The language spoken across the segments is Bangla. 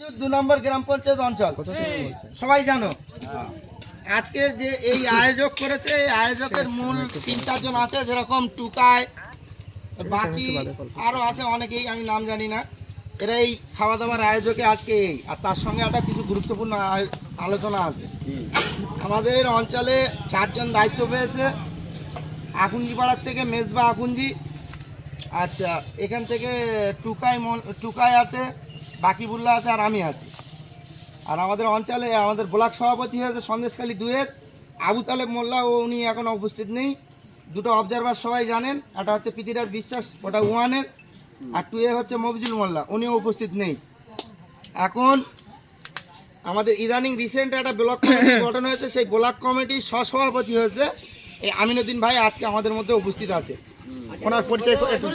দু নম্বর গ্রাম পঞ্চায়েত অঞ্চল। সবাই জানো। আজকে যে এই আয়োজক করেছে, এই আয়োজকের মূল তিন চারজন আছে, যেরকম টুকায় বাকি আরও আছে অনেকেই, আমি নাম জানি না। এরা এই খাওয়া দাওয়ার আয়োজকে আজকে এই, আর তার সঙ্গে একটা কিছু গুরুত্বপূর্ণ আলোচনা আছে। আমাদের অঞ্চলে চারজন দায়িত্ব পেয়েছে, আকুঞ্জি পাড়ার থেকে মেজবা আকুঞ্জি। আচ্ছা এখান থেকে টুকাই মন- টুকাই আছে বাকিবুল্লাহ আছে আর আমি আছি। আর আমাদের অঞ্চলে আমাদের ব্লক সভাপতি হয়েছে সন্দেশখালী দুয়ের। আবু তালেব মোল্লা ও উনি এখন উপস্থিত নেই। দুটো অবজারভার সবাই জানেন। একটা হচ্ছে পৃথিরাজ বিশ্বাস ওটা ওয়ানের আর টু এ হচ্ছে মফিজুল মোল্লা উনিও উপস্থিত নেই। এখন আমাদের ইদানিং রিসেন্ট একটা ব্লক কমিটি গঠন হয়েছে সেই ব্লক কমিটির সহসভাপতি হয়েছে। এই আমিনুদ্দিন ভাই আজকে আমাদের মধ্যে উপস্থিত আছে। ওনার পরিচয় করে একটু।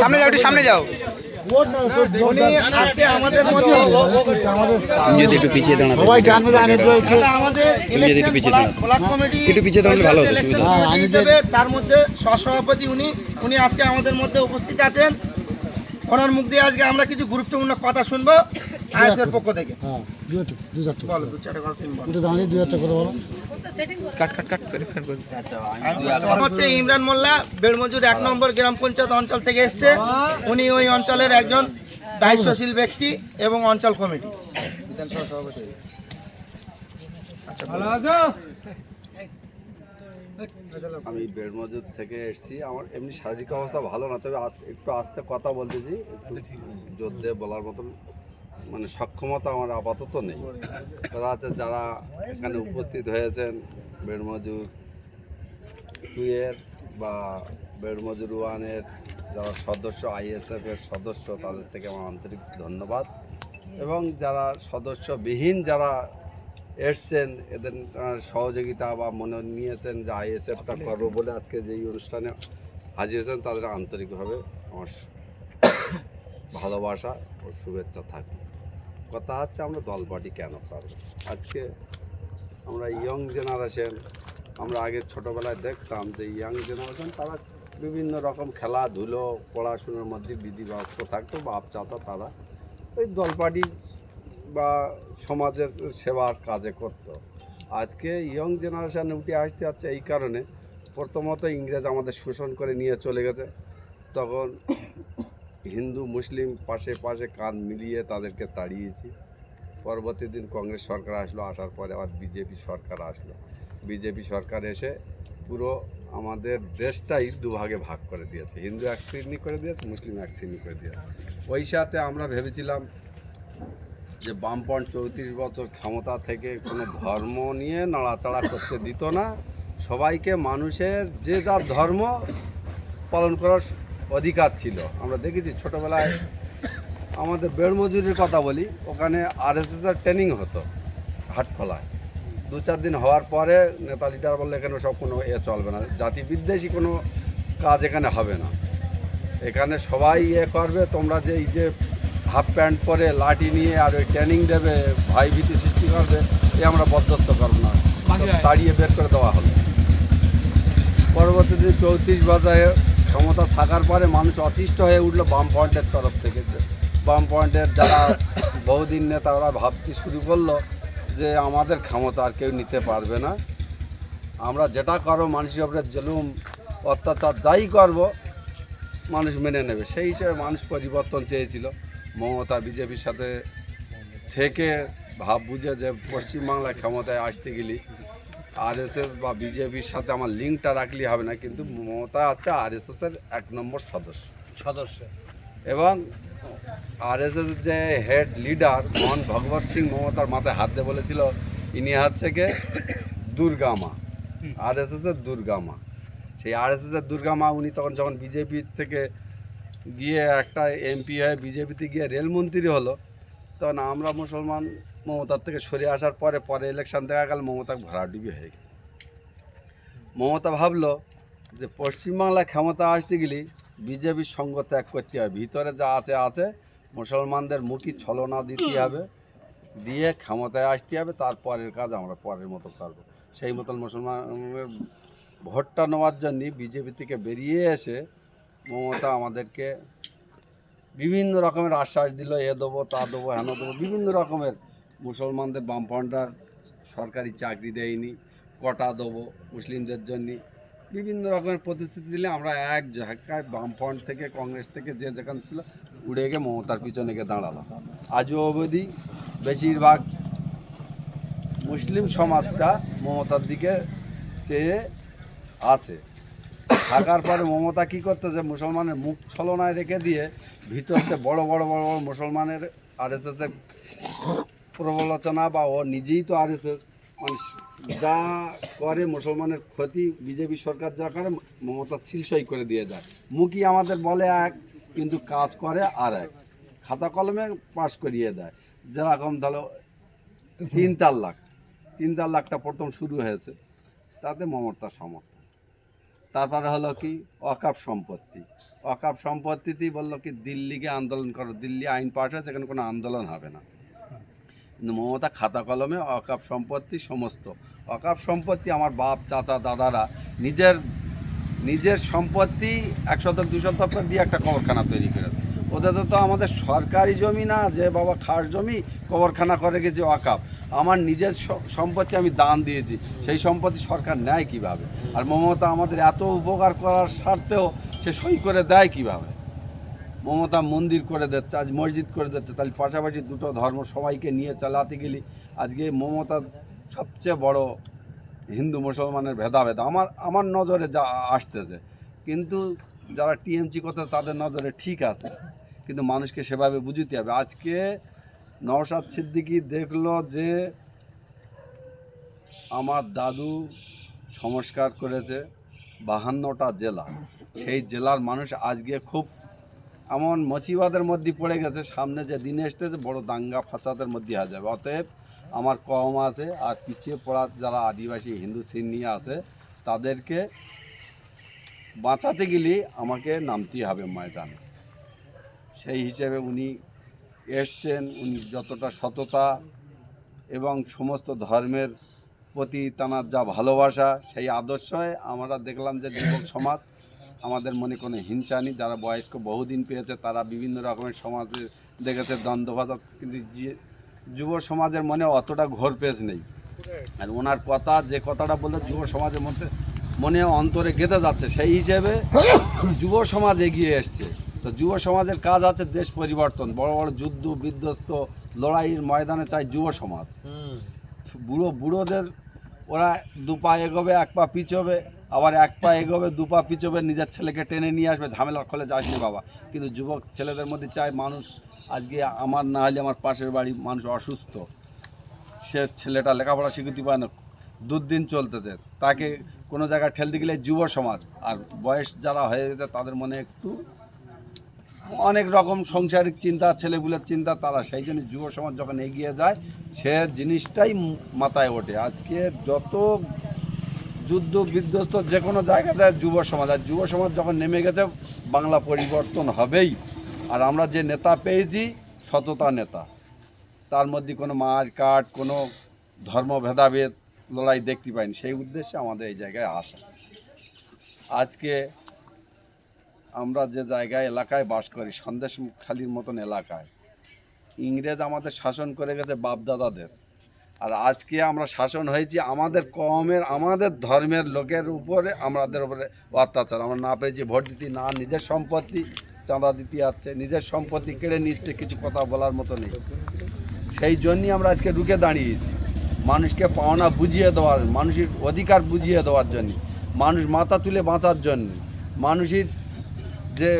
সামনে যাও একটু সামনে যাও। যদি একটু পিছিয়ে যদি একটু পিছিয়ে একটু পিছিয়ে দাঁড়ালে ভালো হতো, সুবিধা তার মধ্যে সহসভাপতি উনি উনি আজকে আমাদের মধ্যে উপস্থিত আছেন। ওনার মুখ দিয়ে আজকে আমরা কিছু গুরুত্বপূর্ণ কথা শুনব। আইএসের পক্ষ থেকে। হ্যাঁ দু একটা দু চারটে বলো দু চারটে কথা তুমি বলো। দুটো দাঁড়িয়ে দু একটা করে বলো। কাট কাট কাট করে ফের বল। হচ্ছে ইমরান মোল্লা বেড়মজুর এক নম্বর গ্রাম পঞ্চায়েত অঞ্চল থেকে এসছে। উনি ওই অঞ্চলের একজন দায়িত্বশীল ব্যক্তি এবং অঞ্চল কমিটি। বিধানসভা সভাপতি আমি বেড়মজুর থেকে এসেছি। আমার এমনি শারীরিক অবস্থা ভালো না তবে একটু আস্তে কথা বলতেছি। একটু জোর দিয়ে বলার মতন মানে সক্ষমতা আমার আপাতত নেই। কথা আছে যারা এখানে উপস্থিত হয়েছেন, বেড়মজুর টুয়ের বা বেড়মজুর ওয়ানের যারা সদস্য, আইএসএফ এর সদস্য, তাদের থেকে আমার আন্তরিক ধন্যবাদ। এবং যারা সদস্যবিহীন যারা এসছেন, এদের সহযোগিতা বা মনে নিয়েছেন, যে আইএসএফটা করব বলে আজকে যেই অনুষ্ঠানে হাজির হয়েছেন, তাদের আন্তরিকভাবে আমার ভালোবাসা ও শুভেচ্ছা থাকে কথা হচ্ছে আমরা দল পার্টি কেন করব আজকে আমরা ইয়ং জেনারেশন আমরা আগে ছোটোবেলায় দেখতাম যে ইয়াং জেনারেশন তারা বিভিন্ন রকম খেলাধুলো, পড়াশুনোর মধ্যে বিধি ব্যস্ত থাকতো বাপ চাচা তারা ওই দল পার্টি বা সমাজের সেবার কাজে করত। আজকে ইয়ং জেনারেশন উঠে আসতে হচ্ছে এই কারণে। প্রথমত ইংরেজ আমাদের শোষণ করে নিয়ে চলে গেছে। তখন হিন্দু, মুসলিম পাশে পাশে কান মিলিয়ে তাদেরকে তাড়িয়েছি। পরবর্তী দিন কংগ্রেস সরকার আসলো, আসার পরে আবার বিজেপি সরকার আসলো। বিজেপি সরকার এসে পুরো আমাদের দেশটাই দুভাগে ভাগ করে দিয়েছে। হিন্দু এক শ্রেণি করে দিয়েছে, মুসলিম এক শ্রেণি করে দিয়েছে। ওই সাথে আমরা ভেবেছিলাম যে বামপন্থ চৌত্রিশ বছর ক্ষমতা থেকে কোনো ধর্ম নিয়ে নাড়াচাড়া করতে দিত না। সবাইকে মানুষের যে যার ধর্ম পালন করার অধিকার ছিল। আমরা দেখেছি ছোটোবেলায় আমাদের বেড়মজুরির কথা বলি ওখানে আরএসএসের ট্রেনিং হতো হাটখোলায়। দু চার দিন হওয়ার পরে নেতা লিডার বললে এখানে সব কোনো এ চলবে না। জাতি বিদ্বেষী কোনো কাজ এখানে হবে না। এখানে সবাই ইয়ে করবে তোমরা যে এই যে হাফ প্যান্ট পরে লাঠি নিয়ে আর ওই ট্রেনিং দেবে ভাই ভীতি সৃষ্টি করবে এ আমরা বরদস্ত করব না। তাড়িয়ে বের করে দেওয়া হলো পরবর্তীতে চৌত্রিশ বাজারে ক্ষমতা থাকার পরে মানুষ অতিষ্ঠ হয়ে উঠল বাম পয়েন্টের তরফ থেকে। যে বাম পয়েন্টের যারা বহুদিন নেতা, ওরা ভাবতে শুরু করল যে আমাদের ক্ষমতা আর কেউ নিতে পারবে না। আমরা যেটা করব, মানুষের উপরে জুলুম, অত্যাচার যাই করব, মানুষ মেনে নেবে। সেই হিসেবে মানুষ পরিবর্তন চেয়েছিল। মমতা বিজেপির সাথে থেকে ভাব বুঝে যে পশ্চিমবাংলায় ক্ষমতায় আসতে গেলি আরএসএস বা বিজেপির সাথে আমার লিঙ্কটা রাখলে হবে না কিন্তু মমতা হচ্ছে আরএসএসের এক নম্বর সদস্য। সদস্য। এবং আরএসএস যে হেড লিডার মোহন ভগবত সিং মমতার মাথায় হাত দিয়ে বলেছিল ইনি হচ্ছে কে? দুর্গা মা। আরএসএস এর দুর্গা মা। সেই আরএসএস এর দুর্গা মা উনি তখন যখন বিজেপি থেকে গিয়ে একটা এমপি হয়ে বিজেপিতে গিয়ে রেলমন্ত্রী হলো তখন আমরা মুসলমান মমতার থেকে সরে আসার পরে পরে ইলেকশন দেখা গেল, মমতা ভরাডুবি হয়ে গেছে। মমতা ভাবলো যে পশ্চিমবাংলায় ক্ষমতা আসতে গেলে বিজেপির সঙ্গ ত্যাগ করতে হবে। ভিতরে যা আছে আছে। মুসলমানদের মুখী ছলনা দিতে হবে, দিয়ে ক্ষমতায় আসতে হবে। তারপরের কাজ আমরা পরের মতো করব। সেই মতন মুসলমানের ভোটটা নেওয়ার জন্য বিজেপি থেকে বেরিয়ে এসে মমতা আমাদেরকে বিভিন্ন রকমের আশ্বাস দিল, এ দেবো, তা দেবো, হেন দেবো, বিভিন্ন রকমের মুসলমানদের বামফ্রন্টরা সরকারি চাকরি দেয়নি, কটা দেবো মুসলিমদের জন্য। বিভিন্ন রকমের প্রতিশ্রুতি দিলে আমরা এক ঝাঁকায় বামফ্রন্ট থেকে, কংগ্রেস থেকে যে যেখানে ছিল, উড়ে গিয়ে মমতার পিছনে গিয়ে দাঁড়ালাম আজও অবধি বেশিরভাগ মুসলিম সমাজটা মমতার দিকে চেয়ে আছে। থাকার পরে মমতা কী করতেছে, মুসলমানের মুখ ছলনায় রেখে দিয়ে ভিতরতে বড় বড় বড় বড় মুসলমানের আর এস প্রবলোচনা বা ও নিজেই তো আর এস মানে যা করে মুসলমানের ক্ষতি, বিজেপি সরকার যা করে, মমতা সিলসই করে দিয়ে যায়। মুখই আমাদের বলে এক, কিন্তু কাজ করে আর এক। খাতা কলমে পাশ করিয়ে দেয়। যেরকম ধরো, তিন চার লাখ, তিন চার লাখটা প্রথম শুরু হয়েছে, তাতে মমতার সমর্থন। তারপরে হলো কি, অকাপ সম্পত্তি। অকাপ সম্পত্তিতেই বলল কি, দিল্লিকে আন্দোলন করো, দিল্লি আইন পাশ হয়েছে, এখানে কোনো আন্দোলন হবে না। মমতা খাতা কলমে অকাপ সম্পত্তি সমস্ত। অকাপ সম্পত্তি আমার বাপ, চাচা, দাদারা নিজের নিজের সম্পত্তি এক শতক, দু শতক দিয়ে একটা কবরখানা তৈরি করেছে। ওদের তো আমাদের সরকারি জমি না, যে বাবা খাস জমি কবরখানা করে গেছে অকাপ। আমার নিজের সম্পত্তি আমি দান দিয়েছি, সেই সম্পত্তি সরকার নেয় কীভাবে? আর মমতা আমাদের এত উপকার করার স্বার্থেও সে সই করে দেয় কীভাবে? মমতা মন্দির করে দিচ্ছে, আজ মসজিদ করে দিচ্ছে, তাহলে পাশাপাশি দুটো ধর্ম সবাইকে নিয়ে চালাতে গেলে। আজকে মমতা সবচেয়ে বড় হিন্দু মুসলমানের ভেদাভেদ। আমার আমার নজরে যা আসতেছে, কিন্তু যারা টিএমসি করতে তাদের নজরে ঠিক আছে, কিন্তু মানুষকে সেভাবে বুঝতে হবে। আজকে নওশাদ সিদ্দিকি দেখল যে আমার দাদু সংস্কার করেছে বাহান্নটা জেলা। সেই জেলার মানুষ আজকে খুব এমন মচিবাদের মধ্যে পড়ে গেছে, সামনে যে দিন আসতেছে বড় দাঙ্গা ফাঁচাদের মধ্যে হয়ে যাবে। অতএব আমার কম আছে, আর পিছিয়ে পড়া যারা আদিবাসী, হিন্দু শ্রেণি আছে, তাদেরকে বাঁচাতে গেলে আমাকে নামতেই হবে ময়দানে। সেই হিসেবে উনি এসছেন, উনি যতটা সততা এবং সমস্ত ধর্মের প্রতি তাঁর যা ভালোবাসা, সেই আদর্শে আমরা দেখলাম যে যুবক সমাজ আমাদের মনে কোনো হিংসা নেই যারা বয়স্ক বহুদিন পেয়েছে তারা বিভিন্ন রকমের সমাজে দেখেছে দ্বন্দ্বভাষা কিন্তু যে- যুব সমাজের মনে অতটা ঘোর পেজ নেই। আর ওনার কথা যে কথাটা বললে যুব সমাজের মধ্যে মনে অন্তরে গেঁথে যাচ্ছে। সেই হিসেবে যুব সমাজ এগিয়ে এসছে। তো যুব সমাজের কাজ আছে দেশ পরিবর্তন বড় বড় যুদ্ধ বিধ্বস্ত লড়াইয়ের ময়দানে চাই যুব সমাজ। বুড়ো বুড়োদের ওরা দু পা এগোবে এক পা পিছোবে আবার এক পা এগোবে, দু পা পিছোবে, নিজের ছেলেকে টেনে নিয়ে আসবে ঝামেলার খলে যাসনি বাবা। কিন্তু যুবক ছেলেদের মধ্যে চায় মানুষ, আজকে আমার না হলে আমার পাশের বাড়ি মানুষ অসুস্থ। সে ছেলেটা লেখাপড়া শিখতে পারে না, দুদিন চলতেছে। তাকে কোনো জায়গায় ঠেলতে গেলে যুব সমাজ, আর বয়স যারা হয়ে গেছে তাদের মনে একটু অনেক রকম সাংসারিক চিন্তা ছেলেগুলোর চিন্তা, তারা সেই জন্য যুব সমাজ যখন এগিয়ে যায়, সে জিনিসটাই মাথায় ওঠে। আজকে যত যুদ্ধ বিধ্বস্ত যে কোনো জায়গায় যায় যুব সমাজ। আর যুব সমাজ যখন নেমে গেছে, বাংলা পরিবর্তন হবেই। আর আমরা যে নেতা পেয়েছি, সততা নেতা। তার মধ্যে কোনো মার কাট, কোনো ধর্ম ভেদাভেদ লড়াই দেখতে পাইনি। সেই উদ্দেশ্যে আমাদের এই জায়গায় আসা। আজকে আমরা যে জায়গায়, এলাকায় বাস করি সন্দেশ খালির মতন এলাকায়, ইংরেজ আমাদের শাসন করে গেছে বাপদাদাদের। আর আজকে আমরা শাসন হয়েছি আমাদের কমের, আমাদের ধর্মের লোকের উপরে, আমাদের উপরে অত্যাচার। আমরা না পেরেছি ভোট দিতে, না নিজের সম্পত্তি চাঁদা দিতে যাচ্ছে নিজের সম্পত্তি কেড়ে নিচ্ছে, কিছু কথা বলার মতো নেই। সেই জন্যই আমরা আজকে রুখে দাঁড়িয়েছি। মানুষকে পাওনা বুঝিয়ে দেওয়ার, মানুষের অধিকার বুঝিয়ে দেওয়ার জন্য, মানুষ মাথা তুলে বাঁচার জন্য, মানুষের যে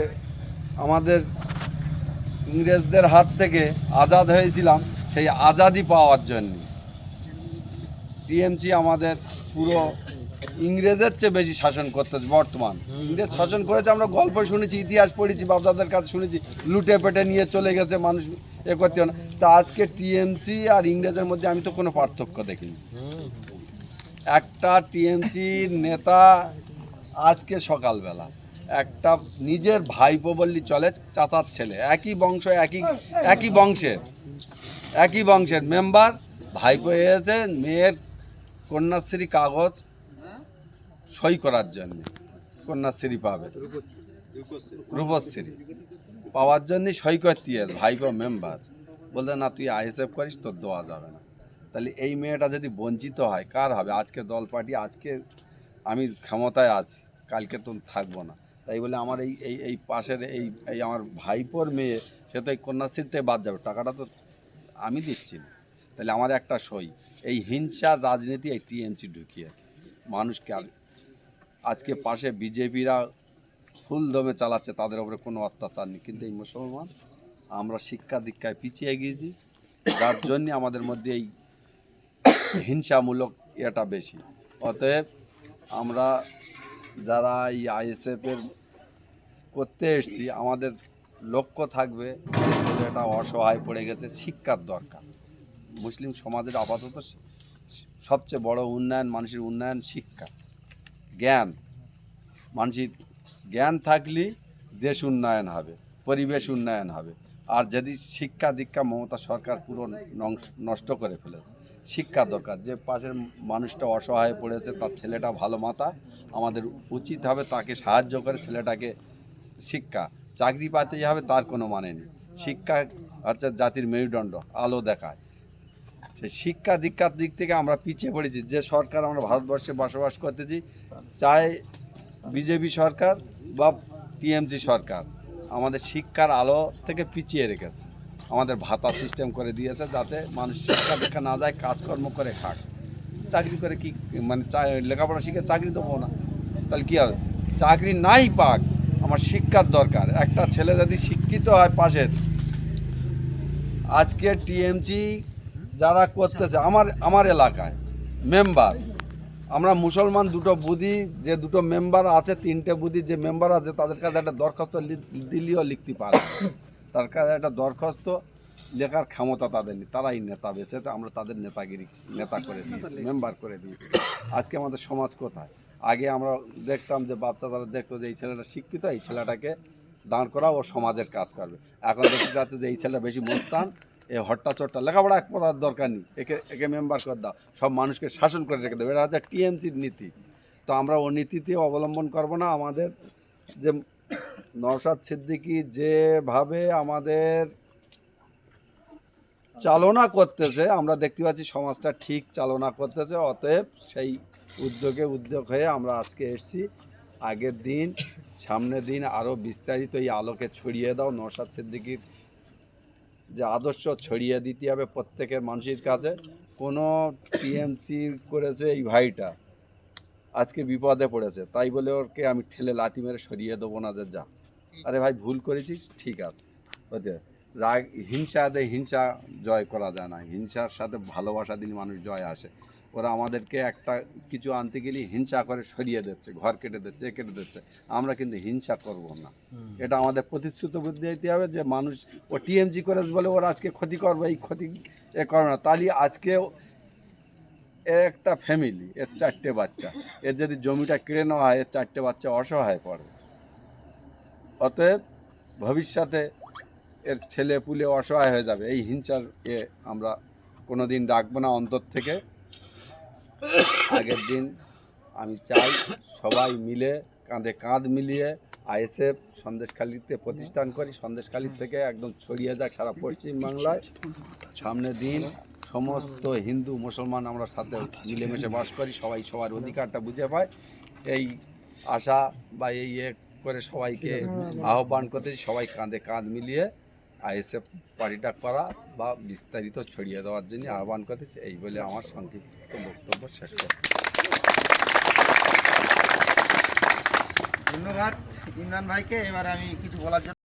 আমাদের ইংরেজদের হাত থেকে আজাদ হয়েছিলাম, সেই আজাদি পাওয়ার জন্য টিএমসি আমাদের পুরো ইংরেজের চেয়ে বেশি শাসন করতেছে বর্তমান। ইংরেজ শাসন করেছে, আমরা গল্প শুনেছি, ইতিহাস পড়েছি, বাপদাদের কাছে শুনেছি, লুটে পেটে নিয়ে চলে গেছে, মানুষ এ করতে না। তা আজকে টিএমসি আর ইংরেজের মধ্যে আমি তো কোনো পার্থক্য দেখিনি। একটা টিএমসির নেতা আজকে সকালবেলা, একটা নিজের ভাইপো বললি চলে, চাচার ছেলে, একই বংশ, একই একই বংশের একই বংশের মেম্বার ভাইপো এসেছে মেয়ের কন্যাশ্রী কাগজ সই করার জন্য কন্যাশ্রী পাবে। রূপশ্রী। পাওয়ার জন্য সই করতে ভাইপো মেম্বার বলতে না, তুই আইএসএফ করিস, তোর দেওয়া যাবে না। তাহলে এই মেয়েটা যদি বঞ্চিত হয়, কার হবে? আজকে দল পার্টি, আজকে আমি ক্ষমতায় আছি, কালকে তো থাকব না। তাই বলে আমার এই এই এই পাশের এই এই আমার ভাইপোর মেয়ে, সে তো এই কন্যাশ্রীর থেকে বাদ যাবে। টাকাটা তো আমি দিচ্ছি তাহলে আমার একটা সই। এই হিংসার রাজনীতি এই টিএমসি ঢুকিয়েছে। মানুষকে আজকে পাশে বিজেপিরা ফুল দমে চালাচ্ছে, তাদের উপরে কোনো অত্যাচার নেই। কিন্তু এই মুসলমান, আমরা শিক্ষা দীক্ষায় পিছিয়ে গিয়েছি। যার জন্য আমাদের মধ্যে এই হিংসামূলক এটা বেশি। অতএব আমরা যারা এই আইএসএফের করতে এসছি, আমাদের লক্ষ্য থাকবে ছেলেটা অসহায় পড়ে গেছে, শিক্ষার দরকার। মুসলিম সমাজের আপাতত সবচেয়ে বড় উন্নয়ন মানুষের উন্নয়ন শিক্ষা, জ্ঞান। মানুষের জ্ঞান থাকলেই দেশ উন্নয়ন হবে, পরিবেশ উন্নয়ন হবে। আর যদি শিক্ষা দীক্ষা মমতা সরকার পুরো নষ্ট করে ফেলেছে, শিক্ষা দরকার। যে পাশের মানুষটা অসহায় পড়েছে, তার ছেলেটা ভালো মাতা, আমাদের উচিত হবে তাকে সাহায্য করে ছেলেটাকে শিক্ষা। চাকরি পাতে হবে, তার কোনো মানে নেই। শিক্ষা হচ্ছে জাতির মেরুদণ্ড, আলো দেখায়। সেই শিক্ষা দীক্ষার দিক থেকে আমরা পিছিয়ে পড়েছি। যে সরকার আমরা ভারতবর্ষে বসবাস করতেছি চাই বিজেপি সরকার বা টিএমসি সরকার। আমাদের শিক্ষার আলো থেকে পিছিয়ে রেখেছে। আমাদের ভাতা সিস্টেম করে দিয়েছে যাতে মানুষ শিক্ষা দীক্ষা না যায়, কাজকর্ম করে খাক। চাকরি করে কি মানে লেখাপড়া শিখে চাকরি দেবো না। তাহলে কী হবে? চাকরি নাই পাক, আমার শিক্ষার দরকার। একটা ছেলে যদি শিক্ষিত হয় পাশের, আজকে টিএমসি যারা করতেছে, আমার আমার এলাকায় মেম্বার আমরা মুসলমান দুটো বুদি যে দুটো মেম্বার আছে, তিনটে বুদি যে মেম্বার আছে, তাদের কাছে একটা দরখাস্ত দিলেও লিখতে পারে তার কাছে একটা দরখাস্ত লেখার ক্ষমতা তাদের নেই। তারাই নেতা বেছে আমরা তাদের নেতাগিরি, নেতা করে দিয়েছি মেম্বার করে দিয়েছি। আজকে আমাদের সমাজ কোথায়? আগে আমরা দেখতাম যে বাচ্চা তারা দেখতো যে এই ছেলেটা শিক্ষিত, এই ছেলেটাকে দাঁড় করা ও সমাজের কাজ করবে। এখন দেখতে যাচ্ছে যে এই ছেলেটা বেশি মোস্তান এ হট্টা চট্টা, লেখাপড়া এক দরকার নেই। একে একে মেম্বার করে দাও। সব মানুষকে শাসন করে রেখে দেবে। এটা হচ্ছে টিএমসির নীতি। তো আমরা ও নীতিতে অবলম্বন করব না। আমাদের যে নওশাদ সিদ্দিকী যেভাবে আমাদের চালনা করতেছে, আমরা দেখতে পাচ্ছি সমাজটা ঠিক চালনা করতেছে। অতএব সেই উদ্যোগে উদ্যোগ হয়ে আমরা আজকে এসেছি। আগের দিন, সামনের দিন আরও বিস্তারিত এই আলোকে ছড়িয়ে দাও। নওশাদ সিদ্দিকীর যে আদর্শ ছড়িয়ে দিতে হবে প্রত্যেকের মানুষের কাছে। কোনো টিএমসি করেছে এই ভাইটা। আজকে বিপদে পড়েছে। তাই বলে ওকে আমি ঠেলে লাথি মেরে সরিয়ে দেবো না যে যা। আরে ভাই, ভুল করেছিস? ঠিক আছে। ওতে রাগ, হিংসা দে, হিংসা জয় করা যায় না। হিংসার সাথে ভালোবাসা দিন মানুষ জয় আসে। ওরা আমাদেরকে একটা কিছু আনতে গেলে হিংসা করে সরিয়ে দিচ্ছে ঘর কেটে দিচ্ছে কেটে দিচ্ছে। আমরা কিন্তু হিংসা করব না। এটা আমাদের প্রতিশ্রুত বুদ্ধি দিতে হবে যে মানুষ ও টিএমজি করেছে বলে ওরা আজকে ক্ষতি করবে এই ক্ষতি এ করবে না। তাহলে আজকে একটা ফ্যামিলি এর চারটে বাচ্চা এর যদি জমিটা কেড়ে নেওয়া হয় এর চারটে বাচ্চা অসহায় পড়ে। অতএব ভবিষ্যতে এর ছেলে পুলে অসহায় হয়ে যাবে। এই হিংসার এ আমরা কোনো দিন রাখব না অন্তর থেকে। আগের দিন আমি চাই সবাই মিলে কাঁধে কাঁধ মিলিয়ে আইএসএফ সন্দেশখালিতে প্রতিষ্ঠান করি। সন্দেশখালি থেকে একদম ছড়িয়ে যাক সারা পশ্চিমবাংলায়। সামনের দিন সমস্ত হিন্দু, মুসলমান আমরা সাথে মিলেমিশে বাস করি। সবাই সবার অধিকারটা বুঝে পায়। এই আশা বা এই করে সবাইকে আহ্বান করতেছি, সবাই কাঁধে কাঁধ মিলিয়ে আইএসএফ পার্টিটা করা বা বিস্তারিত ছড়িয়ে দেওয়ার জন্য আহ্বান করতেছি এই বলে আমার সংক্ষিপ্ত বক্তব্য শেষ করছি। ধন্যবাদ ইমরান ভাইকে। এবার আমি কিছু বলার জন্য